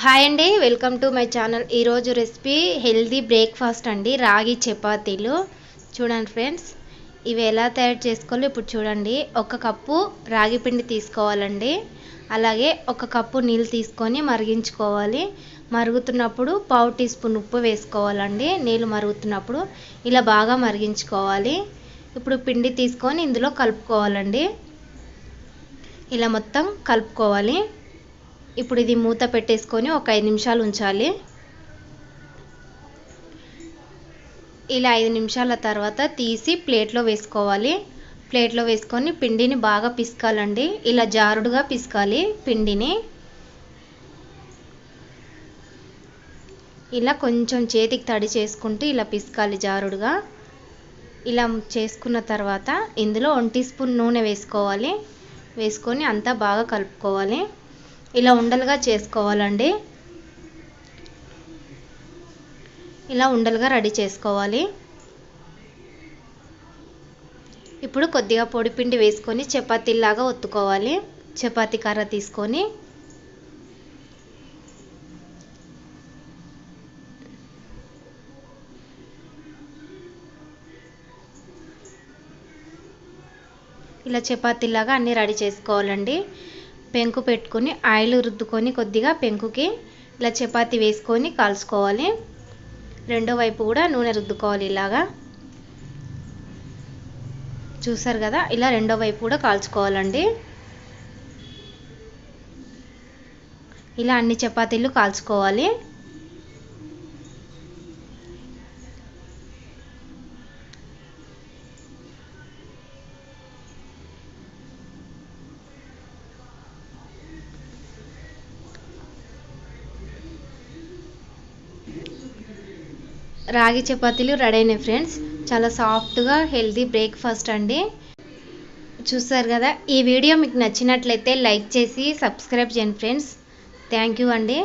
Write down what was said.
Hi అండి welcome to my channel. ఈరోజు recipe healthy breakfast అండి రాగి చపాతీలు. చూడండి ఫ్రెండ్స్ ఇవి ఎలా తయారు చేసుకోవాలో ఇప్పుడు చూడండి. ఒక కప్పు రాగి పిండి తీసుకోవాలండి. అలాగే ఒక కప్పు నీళ్ళు తీసుకొని మరిగించుకోవాలి. మరుగుతున్నప్పుడు పావు టీ స్పూన్ ఉప్పు వేసుకోవాలండి. నీళ్ళు మరుగుతున్నప్పుడు ఇలా బాగా మరిగించుకోవాలి. ఇప్పుడు పిండి తీసుకొని ఇందులో కలుపుకోవాలండి. ఇలా మొత్తం కలుపుకోవాలి. ఇప్పుడు ఇది మూత పెట్టేసుకొని ఒక ఐదు నిమిషాలు ఉంచాలి. ఇలా ఐదు నిమిషాల తర్వాత తీసి ప్లేట్లో వేసుకోవాలి. ప్లేట్లో వేసుకొని పిండిని బాగా పిసకాలండి. ఇలా జారుడుగా పిసకాలి పిండిని. ఇలా కొంచెం చేతికి తడి చేసుకుంటూ ఇలా పిసకాలి జారుడుగా. ఇలా చేసుకున్న తర్వాత ఇందులో వన్ టీ స్పూన్ నూనె వేసుకోవాలి. వేసుకొని అంతా బాగా కలుపుకోవాలి. ఇలా ఉండలుగా చేసుకోవాలండి. ఇలా ఉండలుగా రెడీ చేసుకోవాలి. ఇప్పుడు కొద్దిగా పొడిపిండి వేసుకొని చపాతీలాగా ఒత్తుకోవాలి. చపాతీ కర్ర తీసుకొని ఇలా చపాతీలాగా అన్నీ రెడీ చేసుకోవాలండి. పెంకు పెట్టుకొని ఆయిల్ రుద్దుకొని కొద్దిగా పెంకుకి ఇలా చపాతి వేసుకొని కాల్చుకోవాలి. రెండో వైపు కూడా నూనె రుద్దుకోవాలి ఇలాగా. చూసారు కదా? ఇలా రెండో వైపు కూడా కాల్చుకోవాలండి. ఇలా అన్ని చపాతీలు కాల్చుకోవాలి. రాగి చపాతీలు రెడీ అయినాయి ఫ్రెండ్స్ చాలా సాఫ్ట్గా హెల్తీ బ్రేక్ఫాస్ట్ అండి. చూసారు కదా ఈ వీడియో మీకు నచ్చినట్లయితే లైక్ చేసి సబ్స్క్రైబ్ చేయండి ఫ్రెండ్స్ థ్యాంక్ యూ అండి.